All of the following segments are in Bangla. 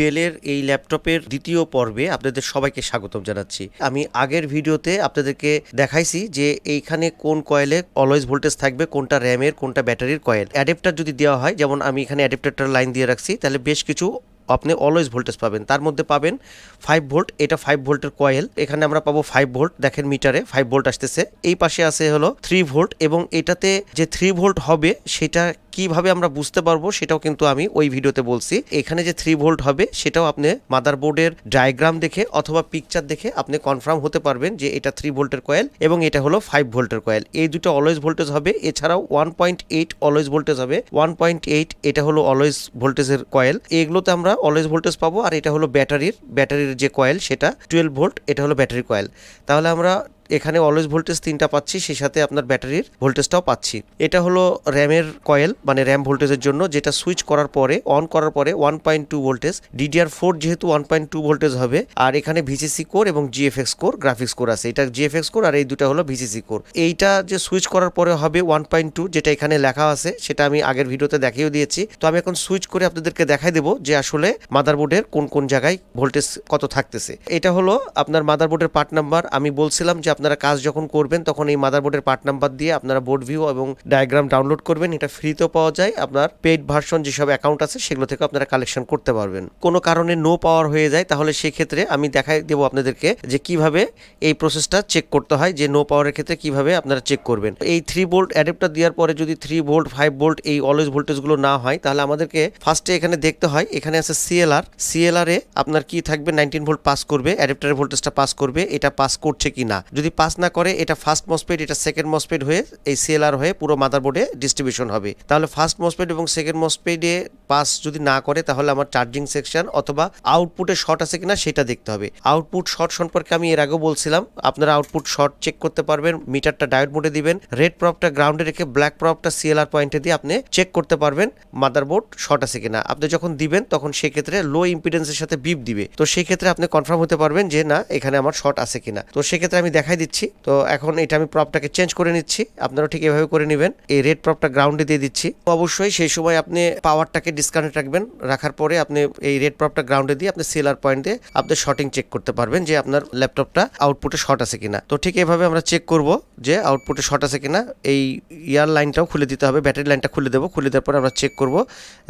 ডেলের এই ল্যাপটপের দ্বিতীয় পর্বে আপনাদের সবাইকে স্বাগতম জানাচ্ছি। আমি আগের ভিডিওতে আপনাদেরকে দেখাইছি যে এইখানে কোন কয়েলে অলওয়েজ ভোল্টেজ থাকবে, কোনটা র্যামের কোনটা ব্যাটারির কয়েল। অ্যাডেপ্টার যদি দেওয়া হয়, যেমন আমি এখানে অ্যাডাপ্টারটার লাইন দিয়ে রাখছি, তাহলে বেশ কিছু আপনি অলওয়েজ ভোল্টেজ পাবেন। তার মধ্যে পাবেন ফাইভ ভোল্ট এটা ফাইভ ভোল্টের কয়েল এখানে আমরা পাবো ফাইভ ভোল্ট দেখেন মিটারে ফাইভ ভোল্ট আসতেছে। এই পাশে আছে হলো থ্রি ভোল্ট এবং এটাতে যে থ্রি ভোল্ট হবে, সেটা কীভাবে আমরা বুঝতে পারব সেটাও কিন্তু আমি ওই ভিডিওতে বলছি। এখানে যে থ্রি ভোল্ট হবে, সেটাও আপনি মাদারবোর্ডের ডায়াগ্রাম দেখে অথবা পিকচার দেখে আপনি কনফার্ম হতে পারবেন যে এটা থ্রি ভোল্টের কয়েল এবং এটা হলো ফাইভ ভোল্টের কয়েল এই দুটো অলওয়েজ ভোল্টেজ হবে, এছাড়াও one point eight always voltage হবে। ওয়ান পয়েন্ট এইট এটা হলো অলওয়েজ ভোল্টেজের কয়েল এগুলোতে আমরা অলওয়েজ ভোল্টেজ পাবো, আর এটা হলো ব্যাটারির ব্যাটারির যে কয়েল সেটা টুয়েলভ ভোল্ট এটা হলো ব্যাটারি কয়েল তাহলে আমরা এখানে অলওয়েজ ভোল্টেজ তিনটা পাচ্ছি, সেই সাথে আপনার ব্যাটারির ভোল্টেজটাও পাচ্ছি। এটা হলো র্যামের কয়েল মানে র্যাম ভোল্টেজের জন্য, যেটা সুইচ করার পরে অন করার পরে one point two voltage DDR four যেহেতু ওয়ান পয়েন্ট টু ভোল্টেজ হবে, আর এখানে ভিসিসি কোর এবং জিএফএক্স কোর গ্রাফিক্স কোর আছে। এটা জিএফএক্স কোর আর এই দুটা হলো ভিসিসি কোর এইটা যে সুইচ করার পরে হবে ওয়ান পয়েন্ট টু যেটা এখানে লেখা আছে, সেটা আমি আগের ভিডিওতে দেখিয়েও দিয়েছি। তো আমি এখন সুইচ করে আপনাদেরকে দেখাই দেবো যে আসলে মাদারবোর্ডের কোন কোন জায়গায় ভোল্টেজ কত থাকতেছে। এটা হলো আপনার মাদারবোর্ডের পার্ট নাম্বার আমি বলছিলাম যে আপনারা কাজ যখন করবেন, তখন এই মাদারবোর্ডের পার্ট নাম্বার দিয়ে আপনারা বোর্ড ভিউ এবং ডায়াগ্রাম ডাউনলোড করবেন। এটা ফ্রিতেও পাওয়া যায়। আপনার পেইড ভার্সন যেসব অ্যাকাউন্ট আছে, সেগুলো থেকে আপনারা কালেকশন করতে পারবেন। কোনো কারণে নো পাওয়ার হয়ে যায়, তাহলে সেক্ষেত্রে আমি দেখাই দেবো আপনাদেরকে যে কীভাবে এই প্রসেসটা চেক করতে হয়, যে নো পাওয়ারের ক্ষেত্রে কীভাবে আপনারা চেক করবেন। এই থ্রি ভোল্ট অ্যাডাপ্টার দেওয়ার পরে যদি থ্রি ভোল্ট ফাইভ ভোল্ট এই অলওয়েজ ভোল্টেজগুলো না হয়, তাহলে আমাদেরকে ফার্স্টে এখানে দেখতে হয়, এখানে আছে সিএলআর সিএলআর এ আপনার কি থাকবে? নাইনটিন ভোল্ট পাস করবে। অ্যাডাপ্টারের ভোল্টেজটা পাস করবে। এটা পাস করছে কি না যদি পাস না করে, এটা ফার্স্ট মসপেড এটা সেকেন্ড মসপেড হয়ে এই সিএলআর হয়ে পুরো মাদারবোর্ডে ডিস্ট্রিবিউশন হবে। তাহলে ফার্স্ট মসপেড এবং সেকেন্ড মসপেডে পাস যদি না করে, তাহলে আমার চার্জিং সেকশন অথবা আউটপুটে শর্ট আছে কিনা সেটা দেখতে হবে। আউটপুট শর্ট সম্পর্কে আমি এর আগেও বলছিলাম, আপনারা আউটপুট শর্ট চেক করতে পারবেন মিটারটা ডায়োড মোডে দিবেন রেড প্রপটা গ্রাউন্ডে রেখে ব্ল্যাক প্রপটা সিএলআর পয়েন্টে দিয়ে আপনি চেক করতে পারবেন মাদারবোর্ড শর্ট আছে কিনা। আপনি যখন দিবেন, তখন সেক্ষেত্রে লো ইম্পিডেন্সের সাথে বিপ দিবে। তো সেক্ষেত্রে আপনি কনফার্ম হতে পারবেন যে, না, এখানে আমার শর্ট আছে কিনা। তো সেক্ষেত্রে আমি দেখাই দিচ্ছি। তো এখন এটা আমি প্রপটাকে চেঞ্জ করে নিচ্ছি। আপনারাও ঠিক এভাবে করে নেবেন। এই রেড প্রপটা গ্রাউন্ডে দিয়ে দিচ্ছি। অবশ্যই সেই সময় আপনি পাওয়ারটাকে ডিসকানেক্ট রাখবেন। রাখার পরে আপনি এই রেড প্রপটা গ্রাউন্ডে দিয়ে আপনি সেলার পয়েন্টে আপনি শর্টিং চেক করতে পারবেন যে আপনার ল্যাপটপটা আউটপুটে শর্ট আছে কিনা। তো ঠিক এভাবে আমরা চেক করব যে আউটপুটে শর্ট আছে কিনা। এই ইয়ার লাইনটাও খুলে দিতে হবে। ব্যাটারি লাইনটা খুলে দেবো। খুলে দেওয়ার পরে আমরা চেক করব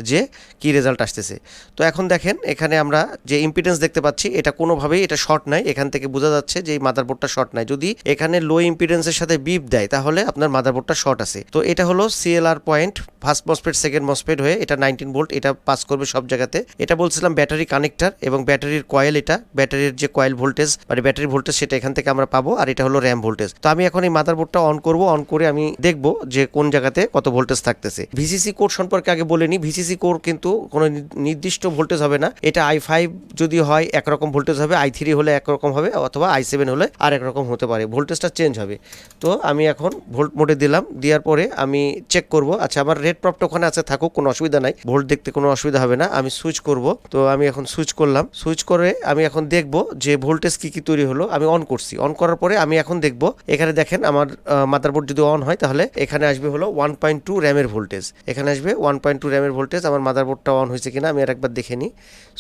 যে কি রেজাল্ট আসতেছে। তো এখন দেখেন, এখানে আমরা যে ইম্পিডেন্স দেখতে পাচ্ছি, এটা কোনোভাবেই এটা শর্ট নাই। এখান থেকে বোঝা যাচ্ছে যে এই মাদারবোর্ডটা শর্ট নাই। যদি এখানে লো ইম্পিডেন্সের সাথে বিপ দেয়, তাহলে আপনার মাদারবোর্ডটা শর্ট আছে। তো এটা হলো CLR point first MOSFET second MOSFET হয়ে এটা নাইনটিন ভোল্ট এটা পাস করবে সব জায়গাতে। এটা বলছিলাম ব্যাটারি কানেক্টার এবং ব্যাটারির কয়েল এটা ব্যাটারির যে কয়েল ভোল্টেজ মানে ব্যাটারি ভোল্টেজ সেটা এখান থেকে আমরা পাবো, আর এটা হলো র্যাম ভোল্টেজ তো আমি এখন এই মাদারবোর্ডটা অন করব অন করে আমি দেখব যে কোন জায়গাতে কত ভোল্টেজ থাকতেছে। ভিসিসি কোড সম্পর্কে আগে বলে নিই ভিসিসি কোড কিন্তু কোনো নির্দিষ্ট ভোল্টেজ হবে না। এটা আই ফাইভ যদি হয়, একরকম ভোল্টেজ হবে আই থ্রি হলে একরকম হবে, অথবা আই সেভেন হলে আর একরকম হতে পারে ভোল্টেজটা চেঞ্জ হবে। তো আমি এখন ভোল্ট মোডে দিলাম, দেওয়ার পরে আমি চেক করব আচ্ছা আমার রেড প্রপটা ওখানে আছে, থাকুক, কোনো অসুবিধা নাই। ভোল্ট দেখতে কোনো অসুবিধা হবে না, আমি সুইচ করব। তো আমি এখন সুইচ করলাম সুইচ করে আমি এখন দেখব যে ভোল্টেজ কি কি তৈরি হলো, আমি অন করছি। অন করার পরে আমি এখন দেখব, এখানে দেখেন আমার মাদারবোর্ড যদি অন হয়, তাহলে এখানে আসবে হলো ওয়ান পয়েন্ট টু র্যামের ভোল্টেজ এখানে আসবে ওয়ান পয়েন্ট টু র্যামের ভোল্টেজ আমার মাদারবোর্ডটা অন হয়েছে কিনা, আমি আর একবার দেখে নিই।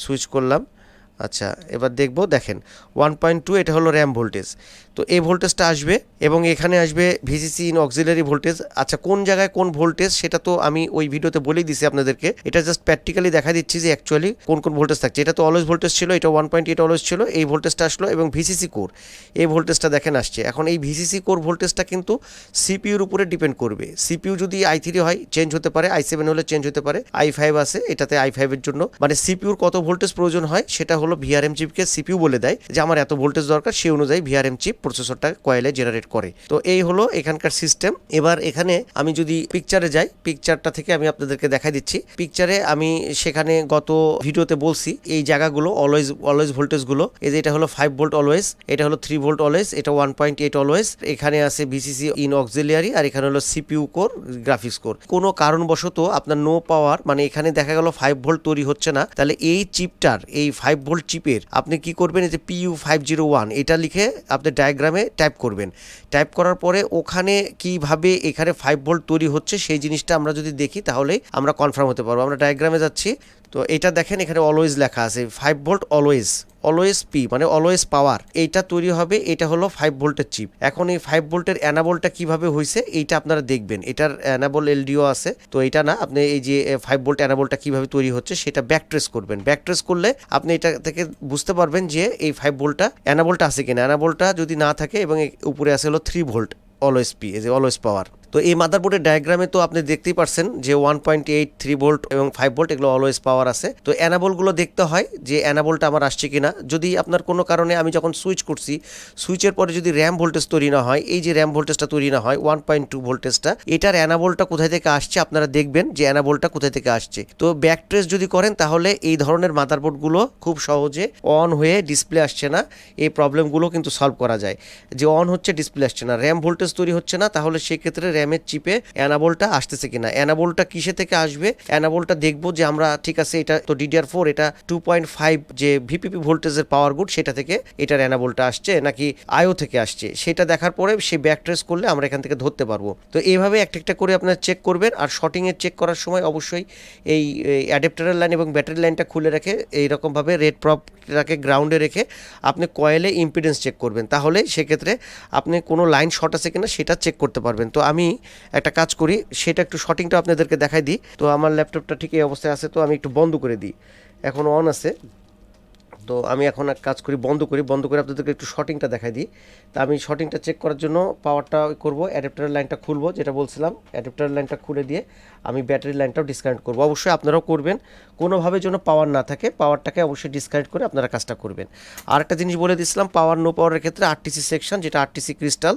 সুইচ করলাম আচ্ছা এবার দেখব, দেখেন ওয়ান পয়েন্ট টু এটা হলো র্যাম ভোল্টেজ তো এই ভোল্টেজটা আসবে এবং এখানে আসবে ভিসিসি ইন অক্সিলারি ভোল্টেজ আচ্ছা কোন জায়গায় কোন ভোল্টেজ সেটা তো আমি ওই ভিডিওতে বলেই দিছি আপনাদেরকে। এটা জাস্ট প্র্যাকটিক্যালি দেখা দিচ্ছি যে অ্যাকচুয়ালি কোন কোন ভোল্টেজ থাকছে। এটা তো অলওয়েজ ভোল্টেজ ছিল, এটা ওয়ান পয়েন্ট এইট অলওয়েজ ছিল, এই ভোল্টেজটা আসলো এবং ভিসিসি কোর এই ভোল্টেজটা দেখেন আসছে। এখন এই ভিসিসি কোর ভোল্টেজটা কিন্তু সিপিউর উপরে ডিপেন্ড করবে। সিপিইউ যদি আই থ্রি হয় চেঞ্জ হতে পারে আই সেভেন হলে চেঞ্জ হতে পারে আই ফাইভ আছে, এটাতে আই ফাইভের জন্য। মানে সিপিউর কত ভোল্টেজ প্রয়োজন হয়, সেটা হলো ভিআরএম চিপকে সিপিউ বলে দেয় যে আমার এত ভোল্টেজ দরকার, সেই অনুযায়ী ভিআরএম চিপ প্রসেসরটা কয়েলে জেনারেট করে। তো এই হলো এখানকার সিস্টেম এবার এখানে আমি যদি পিকচারে যাই পিকচারটা থেকে আমি আপনাদেরকে দেখাই দিচ্ছি। পিকচারে আমি সেখানে গত ভিডিওতে বলছি, এই জায়গাগুলো অলওয়েজ অলওয়েজ ভোল্টেজগুলো এই যে এটা হলো ফাইভ ভোল্ট অলওয়েজ এটা হলো থ্রি ভোল্ট অলওয়েজ এটা ওয়ান পয়েন্ট এইট অলওয়েজ এখানে আছে বিসিসি ইন অক্সিলিয়ারি আর এখানে হলো সিপিইউ কোর গ্রাফিক্স কোর কোনো কারণবশত আপনার নো পাওয়ার মানে এখানে দেখা গেল ফাইভ ভোল্ট তৈরি হচ্ছে না। তাহলে এই চিপটার এই ফাইভ ভোল্ট চিপের আপনি কি করবেন? এই যে পিইউ ফাইভ জিরো ওয়ান এটা লিখে আপনি ডায়াগ্রামে টাইপ করবেন। টাইপ করার পরে ওখানে কীভাবে এখানে ফাইভ ভোল্ট তৈরি হচ্ছে সেই জিনিসটা আমরা যদি দেখি তাহলে আমরা কনফার্ম হতে পারব। আমরা ডায়াগ্রামে যাচ্ছি, তো এটা দেখেন এখানে অলওয়েজ লেখা আছে five volt always always P মানে অলওয়েজ পাওয়ার এইটা তৈরি হবে এটা হলো ফাইভ ভোল্টের চিপ এখন এই ফাইভ ভোল্টের অ্যানাবলটা কীভাবে হয়েছে এইটা আপনারা দেখবেন। এটার অ্যানাবল এলডিও আছে, তো এটা না, আপনি এই যে ফাইভ ভোল্ট অ্যানাবলটা কীভাবে তৈরি হচ্ছে, সেটা ব্যাক ট্রেস করবেন। ব্যাক ট্রেস করলে আপনি এটা থেকে বুঝতে পারবেন যে, এই ফাইভ ভোল্টটা অ্যানাবলটা আছে কিনা। অ্যানাবলটা যদি না থাকে, এবং উপরে আছে হলো থ্রি ভোল্ট অলওয়েজ পি এই যে অলওয়েজ পাওয়ার তো এই মাদারবোর্ডের ডায়াগ্রামে তো আপনি দেখতেই পারছেন যে one point eight three volt এবং ফাইভ ভোল্ট এগুলো অলওয়েজ পাওয়ার আছে। তো অ্যানাবলগুলো দেখতে হয় যে অ্যানাবলটা আমার আসছে কিনা। যদি আপনার কোনো কারণে আমি যখন সুইচ করছি সুইচের পরে যদি র্যাম ভোল্টেজ তৈরি না হয়, এই যে র্যাম ভোল্টেজটা তৈরি না হয় ওয়ান পয়েন্ট টু ভোল্টেজটা এটার অ্যানাবলটা কোথায় থেকে আসছে আপনারা দেখবেন যে অ্যানাবলটা কোথায় থেকে আসছে। তো ব্যাক ট্রেস যদি করেন তাহলে এই ধরনের মাদারবোর্ডগুলো খুব সহজে অন হয়ে ডিসপ্লে আসছে না। এই প্রবলেমগুলো কিন্তু সলভ করা যায়। যে অন হচ্ছে ডিসপ্লে আসছে না। র্যাম ভোল্টেজ তৈরি হচ্ছে না, তাহলে সেক্ষেত্রে র্যামের চিপে অ্যানাবলটা আসতেছে কিনা? অ্যানাবলটা কিসে থেকে আসবে? অ্যানাবলটা দেখব যে আমরা, ঠিক আছে, এটা তো ডিডিআর ফোর এটা টু পয়েন্ট ফাইভ যে ভিপিপি ভোল্টেজের পাওয়ার গুড সেটা থেকে এটার অ্যানাবলটা আসছে নাকি আয়ো থেকে আসছে? সেটা দেখার পরে সে ব্যাক ট্রেস করলে আমরা এখান থেকে ধরতে পারব। তো এইভাবে একটা একটা করে আপনার চেক করবেন আর শর্টিংয়ের চেক করার সময় অবশ্যই এই অ্যাডাপ্টারের লাইন এবং ব্যাটারি লাইনটা খুলে রেখে এইরকমভাবে রেড প্রপটাকে গ্রাউন্ডে রেখে আপনি কয়েলে ইম্পিডেন্স চেক করবেন। তাহলে সেক্ষেত্রে আপনি কোনো লাইন শর্ট আছে কিনা সেটা চেক করতে পারবেন। তো আমি একটা কাজ করি, সেটা একটু শটিংটা আপনাদেরকে দেখাই দিই। তো আমার ল্যাপটপটা ঠিক এই অবস্থায় আছে, তো আমি একটু বন্ধ করে দিই। এখন অন আছে। তো আমি এখন এক কাজ করি, বন্ধ করি। বন্ধ করে আপনাদেরকে একটু শর্টিংটা দেখাই দিই। তা আমি শর্টিংটা চেক করার জন্য পাওয়ারটা করব অ্যাডাপ্টারের লাইনটা খুলবো, যেটা বলছিলাম অ্যাডাপ্টারের লাইনটা খুলে দিয়ে আমি ব্যাটারি লাইনটাও ডিসকানেক্ট করব। অবশ্যই আপনারাও করবেন, কোনোভাবে যেন পাওয়ার না থাকে পাওয়ারটাকে অবশ্যই ডিসকানেক্ট করে আপনারা কাজটা করবেন। আর একটা জিনিস বলে দিয়েছিলাম পাওয়ার নো পাওয়ারের ক্ষেত্রে আরটিসি সেকশন যেটা আরটিসি ক্রিস্টাল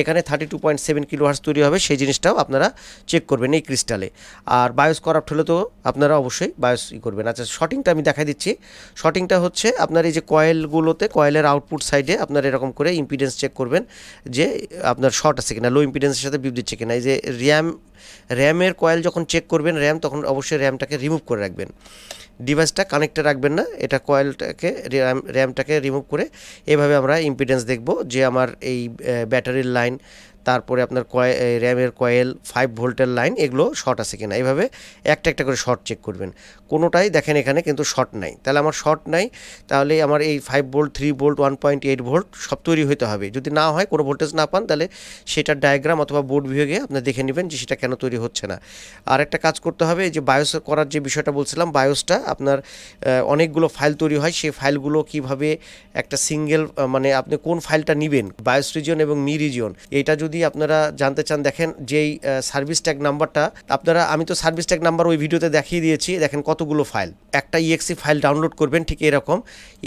এখানে thirty two point seven kilo hertz তৈরি হবে, সেই জিনিসটাও আপনারা চেক করবেন এই ক্রিস্টালে আর বায়োস করাপ্ট হলে তো আপনারা অবশ্যই বায়োস ই করবেন। আচ্ছা শর্টিংটা আমি দেখাই দিচ্ছি। শর্টিংটা হচ্ছে আপনার এই যে কয়েলগুলোতে, কয়েলের আউটপুট সাইডে আপনার এরকম করে ইম্পিডেন্স চেক করবেন যে আপনার শর্ট আছে কিনা লো ইম্পিডেন্সের সাথে বিপ দিচ্ছে কিনা। এই যে র্যাম র্যামের কয়েল যখন চেক করবেন র্যাম তখন অবশ্যই র্যামটাকে রিমুভ করে রাখবেন। ডিভাইসটা কানেক্টে রাখবেন না, এটা কয়েলটাকে র্যাম র্যামটাকে রিমুভ করে এভাবে আমরা ইম্পিডেন্স দেখব যে আমার এই ব্যাটারির লাইন তারপরে আপনার কয়ে র্যামের কয়েল ফাইভ ভোল্টের লাইন এগুলো শর্ট আছে কিনা। এইভাবে একটা একটা করে শর্ট চেক করবেন। কোনোটাই দেখেন এখানে কিন্তু শর্ট নাই। তাহলে আমার শর্ট নাই, তাহলে আমার এই five volt three volt one point eight volt সব তৈরি হতে হবে। যদি না হয়, কোনো ভোল্টেজ না পান, তাহলে সেটার ডায়াগ্রাম অথবা বোর্ড বিভাগে আপনি দেখে নেবেন যে সেটা কেন তৈরি হচ্ছে না। আর একটা কাজ করতে হবে যে বায়োস করার যে বিষয়টা বলছিলাম বায়োসটা আপনার অনেকগুলো ফাইল তৈরি হয়। সেই ফাইলগুলো কীভাবে একটা সিঙ্গেল মানে আপনি কোন ফাইলটা নেবেন বায়োস রিজিয়ন এবং মি রিজিয়ন এইটা যদি আপনারা জানতে চান, দেখেন যেই সার্ভিস ট্যাগ নাম্বারটা আপনারা, আমি তো সার্ভিস ট্যাগ নাম্বার ওই ভিডিওতে দেখিয়ে দিয়েছি, দেখেন কতগুলো ফাইল একটা ইএক্সি ফাইল ডাউনলোড করবেন, ঠিক এরকম।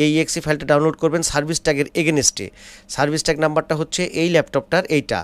এই ইএক্সি ফাইলটা ডাউনলোড করবেন সার্ভিস ট্যাগের এগেনস্টে সার্ভিস ট্যাগ নাম্বারটা হচ্ছে এই ল্যাপটপটার এইটা।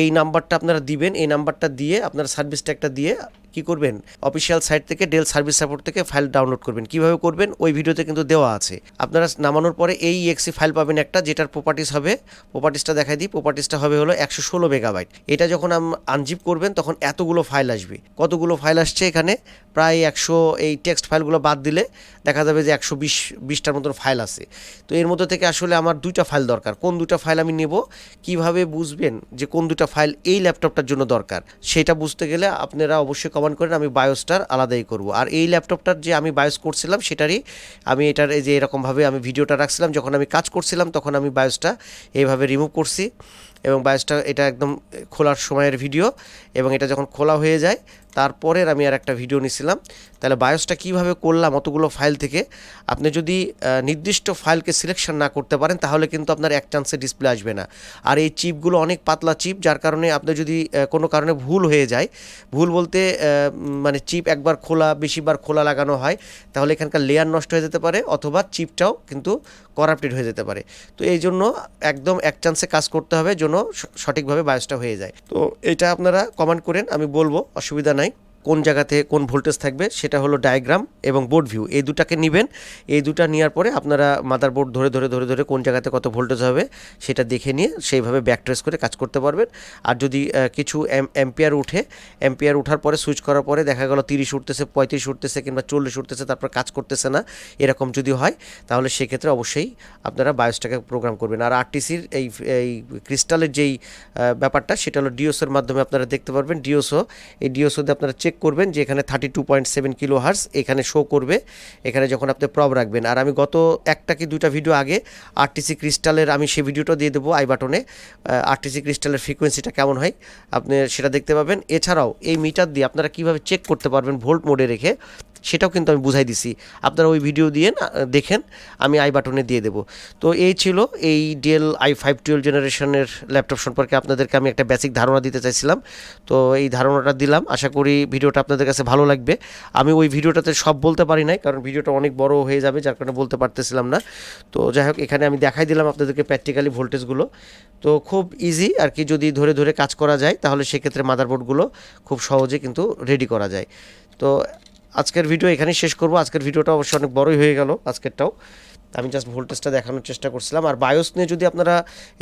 এই নাম্বারটা আপনারা দিবেন, এই নাম্বারটা দিয়ে আপনারা সার্ভিস ট্যাগটা দিয়ে কি করবেন? অফিসিয়াল সাইট থেকে ডেল সার্ভিস সাপোর্ট থেকে ফাইল ডাউনলোড করবেন। কীভাবে করবেন? ওই ভিডিওতে কিন্তু দেওয়া আছে। আপনারা নামানোর পরে এই এক্সি ফাইল পাবেন একটা, যেটার প্রপার্টিস হবে প্রপার্টিসটা দেখাই দিই। প্রপার্টিসটা হবে হলো একশো ষোলো মেগাবাইট এটা যখন আনজিপ করবেন, তখন এতগুলো ফাইল আসবে। কতগুলো ফাইল আসছে এখানে? প্রায় একশো, এই টেক্সট ফাইলগুলো বাদ দিলে দেখা যাবে যে একশো বিশ, বিশটার মতন ফাইল আছে। তো এর মধ্যে থেকে আসলে আমার দুইটা ফাইল দরকার। কোন দুইটা ফাইল আমি নেব? কীভাবে বুঝবেন যে কোন দুইটা ফাইল এই ল্যাপটপটার জন্য দরকার? সেটা বুঝতে গেলে আপনারা অবশ্যই কমেন্ট করেন, আমি বায়োসটার আলাদাই করব। আর এই ল্যাপটপটার যে আমি বায়োস করছিলাম, সেটারই আমি এটার এই যে এরকমভাবে আমি ভিডিওটা রাখছিলাম, যখন আমি কাজ করছিলাম, তখন আমি বায়োসটা এইভাবে রিমুভ করছি এবং বায়োসটা এটা একদম খোলার সময়ের ভিডিও এবং এটা যখন খোলা হয়ে যায় তারপরের আমি আর একটা ভিডিও নিছিলাম। তাহলে বায়োসটা কীভাবে করলাম অতগুলো ফাইল থেকে? আপনি যদি নির্দিষ্ট ফাইলকে সিলেকশন না করতে পারেন, তাহলে কিন্তু আপনার এক চান্সে ডিসপ্লে আসবে না। আর এই চিপগুলো অনেক পাতলা চিপ যার কারণে আপনি যদি কোনো কারণে ভুল হয়ে যায়, ভুল বলতে মানে চিপ একবার খোলা, বেশিবার খোলা লাগানো হয়, তাহলে এখানকার লেয়ার নষ্ট হয়ে যেতে পারে, অথবা চিপটাও কিন্তু করাপ্টেড হয়ে যেতে পারে। তো এই জন্য একদম এক চান্সে কাজ করতে হবে স- সঠিকভাবে বায়োসটা হয়ে যায়। তো এটা আপনারা কমেন্ট করেন, আমি বলব, অসুবিধা নাই। কোন জায়গাতে কোন ভোল্টেজ থাকবে সেটা হলো ডায়াগ্রাম এবং বোর্ড ভিউ। এই দুটাকে নেবেন, এই দুটা নেওয়ার পরে আপনারা মাদার বোর্ড ধরে ধরে ধরে ধরে কোন জায়গাতে কত ভোল্টেজ হবে সেটা দেখে নিয়ে সেইভাবে ব্যাক ট্রেস করে কাজ করতে পারবেন। আর যদি কিছু অ্যাম্পিয়ার উঠে অ্যাম্পিয়ার ওঠার পরে সুইচ করার পরে দেখা গেল তিরিশ উঠতেছে, পঁয়ত্রিশ উঠতেছে কিংবা চল্লিশ উঠতেছে, তারপর কাজ করতেছে না, এরকম যদি হয়, তাহলে সেক্ষেত্রে অবশ্যই আপনারা বায়োসটাকে প্রোগ্রাম করবেন। আর আরটিসির এই এই ক্রিস্টালের যেই ব্যাপারটা, সেটা হলো ডিওসের মাধ্যমে আপনারা দেখতে পারবেন। ডিওসও, এই ডিওসোতে আপনারা চেক করবেন যে এখানে thirty two point seven kilo hertz এখানে শো করবে, এখানে যখন আপনি প্রব রাখবেন। আর আমি গত একটা কি দুইটা ভিডিও আগে আরটিসি ক্রিস্টালের আমি সেই ভিডিওটা দিয়ে দেবো আই বাটনে আরটিসি ক্রিস্টালের ফ্রিকোয়েন্সিটা কেমন হয়, আপনি সেটা দেখতে পাবেন। এছাড়াও এই মিটার দিয়ে আপনারা কীভাবে চেক করতে পারবেন ভোল্ট মোডে রেখে সেটাও কিন্তু আমি বুঝাই দিছি। আপনারা ওই ভিডিও দিয়ে দেখেন, আমি আই বাটনে দিয়ে দেবো। তো এই ছিল এই ডেল আই ফাইভ টুয়েলভ জেনারেশনের ল্যাপটপ সম্পর্কে আপনাদেরকে আমি একটা বেসিক ধারণা দিতে চাইছিলাম। তো এই ধারণাটা দিলাম। আশা করি ভিডিওটা আপনাদের কাছে ভালো লাগবে। আমি ওই ভিডিওটাতে সব বলতে পারি নাই, কারণ ভিডিওটা অনেক বড় হয়ে যাবে, যার কারণে বলতে পারতেছিলাম না। তো যাই হোক, এখানে আমি দেখাই দিলাম আপনাদেরকে প্র্যাকটিক্যালি ভোল্টেজগুলো তো খুব ইজি আর কি, যদি ধরে ধরে কাজ করা যায়, তাহলে সেক্ষেত্রে মাদারবোর্ডগুলো খুব সহজে কিন্তু রেডি করা যায়। তো আজকের ভিডিও এখানেই শেষ করব। আজকের ভিডিওটা অবশ্যই অনেক বড়ই হয়ে গেল আজকেরটাও। আমি জাস্ট ভোল্টেজটা দেখানোর চেষ্টা করছিলাম। আর বায়োস নিয়ে যদি আপনারা,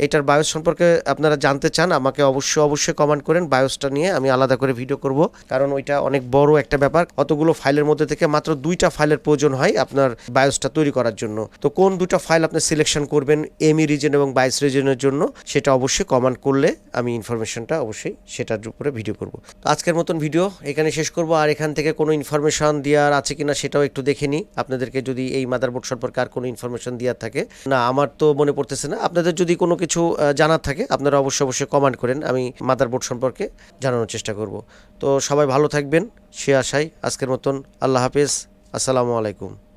এটার বায়োস সম্পর্কে আপনারা জানতে চান, আমাকে অবশ্যই অবশ্যই কমেন্ট করেন। বায়োসটা নিয়ে আমি আলাদা করে ভিডিও করব। কারণ ওইটা অনেক বড় একটা ব্যাপার। অতগুলো ফাইলের মধ্যে থেকে মাত্র দুইটা ফাইলের প্রয়োজন হয় আপনার বায়োসটা তৈরি করার জন্য। তো কোন দুটো ফাইল আপনি সিলেকশন করবেন এমই রিজন এবং বাইস রিজনের জন্য, সেটা অবশ্যই কমেন্ট করলে আমি ইনফরমেশনটা অবশ্যই সেটার উপরে ভিডিও করব। তো আজকের মতন ভিডিও এখানে শেষ করব। আর এখান থেকে কোনো ইনফরমেশন দেওয়ার আছে কিনা সেটাও একটু দেখে নিই। আপনাদেরকে যদি এই মাদারবোর্ড সম্পর্কে আর কোনো ইনফরমেশন দেওয়ার থাকে। না, আমার তো মনে পড়তেছে না। আপনাদের যদি কোনো কিছু জানার থাকে, আপনারা অবশ্যই অবশ্যই কমেন্ট করেন। আমি মাদারবোর্ড সম্পর্কে জানানোর চেষ্টা করব। তো সবাই ভালো থাকবেন। সে আশায় আজকের মতন। আল্লাহ হাফেজ। আসসালামু আলাইকুম।